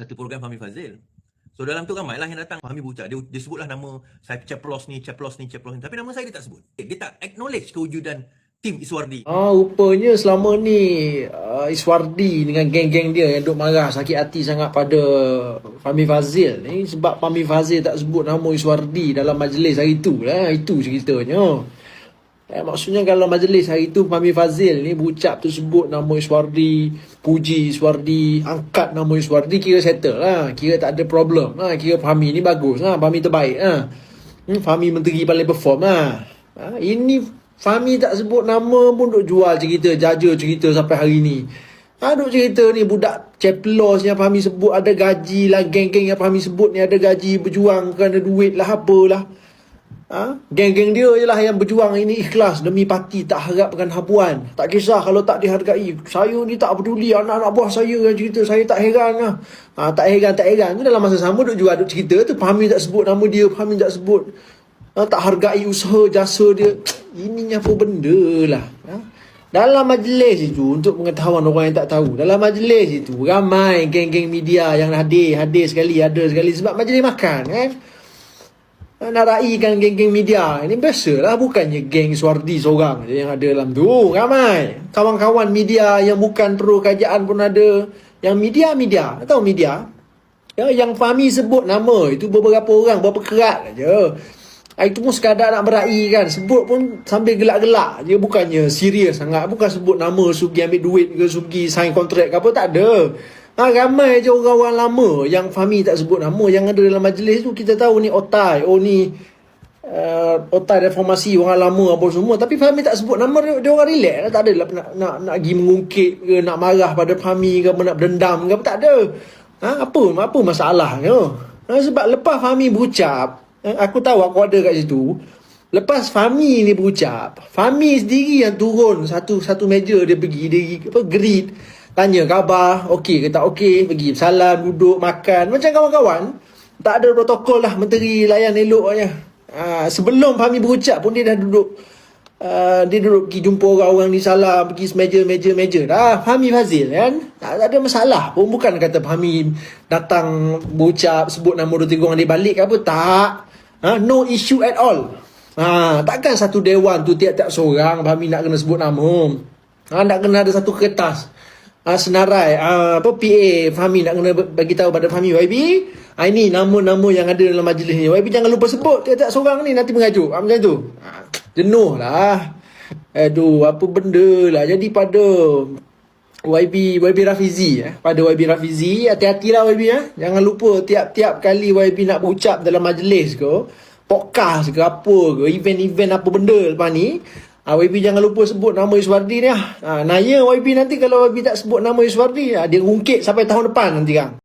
satu program Fahmi Fazil. So dalam tu ramai lah yang datang Fahmi Bucak. Dia, dia sebutlah nama saya Ceplos ni, Ceplos ni, Ceplos ni. Tapi nama saya dia tak sebut. Dia tak acknowledge kewujudan tim Iswardi. Ah, rupanya selama ni uh, Iswardi dengan geng-geng dia yang duk marah sakit hati sangat pada Fahmi Fazil ni sebab Fahmi Fazil tak sebut nama Iswardi dalam majlis hari tu lah. Itu ceritanya. Eh, maksudnya kalau majlis hari tu Fahmi Fazil ni berucap tu sebut nama Iswardi, puji Iswardi, angkat nama Iswardi kira settle lah. Kira tak ada problem lah. Kira Fahmi ni bagus lah. Fahmi terbaik lah. Hmm, Fahmi menteri paling perform lah. Ha, ini Fahmi tak sebut nama pun duk jual cerita, jaja cerita sampai hari ni. Ha, duk cerita ni budak Ceplos yang Fahmi sebut ada gaji lah. Geng-geng yang Fahmi sebut ni ada gaji berjuang kerana duit lah apalah. Ha? Geng-geng dia je lah yang berjuang ini ikhlas demi parti tak harapkan hapuan. Tak kisah kalau tak dihargai. Saya ni tak peduli anak-anak buah saya yang cerita. Saya tak heran lah. Ha, tak heran, tak heran. Tu dalam masa sama duk jual duk cerita tu. Fahmi tak sebut nama dia. Fahmi tak sebut. Ha, tak hargai usaha jasa dia. Ini apa benda lah. Ha? Dalam majlis itu, untuk pengetahuan orang yang tak tahu, dalam majlis itu, ramai geng-geng media yang hadir, hadir sekali, ada sekali. Sebab majlis makan kan. Nak raikan geng-geng media. Ini biasalah bukannya geng Suardi seorang je yang ada dalam tu. Ramai. Kawan-kawan media yang bukan pro kerajaan pun ada. Yang media-media. Tahu media? Ya, yang Fahmi sebut nama itu beberapa orang, beberapa kerat aja. Itu pun sekadar nak berai kan. Sebut pun sambil gelak-gelak je. Bukannya serius sangat. Bukan sebut nama Sugi ambil duit ke Sugi sign kontrak ke apa. Tak ada. Ha, ramai je orang-orang lama yang Fahmi tak sebut nama. Yang ada dalam majlis tu kita tahu ni otai. Oh ni uh, otai reformasi orang lama apa semua. Tapi Fahmi tak sebut nama dia, dia orang relax. lah. Tak ada lah nak, nak, nak pergi mengungkit ke nak marah pada Fahmi ke nak berdendam ke apa. Tak ada. Ha, apa apa masalahnya? Ha, sebab lepas Fahmi berucap, aku tahu aku ada kat situ. Lepas Fahmi ni berucap, Fahmi sendiri yang turun satu satu meja dia pergi dia apa greet tanya khabar, okey ke tak okey, pergi salam, duduk makan macam kawan-kawan. Tak ada protokol lah menteri layan elok aja. Ha, sebelum Fahmi berucap pun dia dah duduk uh, dia duduk pergi jumpa orang-orang ni salam, pergi semeja-meja-meja dah. Fahmi Fazil kan? Tak, tak ada masalah pun bukan kata Fahmi datang berucap sebut nama dua tiga orang dia balik ke apa tak. Ha, no issue at all. Ha, takkan satu dewan tu tiap-tiap seorang Fahmi nak kena sebut nama. Ha, nak kena ada satu kertas. Ha, senarai ha, apa PA Fahmi nak kena bagi tahu pada Fahmi YB ha, ini nama-nama yang ada dalam majlis ni YB jangan lupa sebut tiap-tiap seorang ni nanti mengajuk ha, macam tu ha, jenuh lah aduh apa benda lah jadi pada YB YB Rafizi eh. pada YB Rafizi hati-hatilah YB eh. jangan lupa tiap-tiap kali YB nak berucap dalam majlis ke podcast ke apa ke event-event apa benda lepas ni Ha, YB jangan lupa sebut nama Iswardi ni lah. Ha, naya YB nanti kalau YB tak sebut nama Iswardi, ha, dia ungkit sampai tahun depan nanti kan.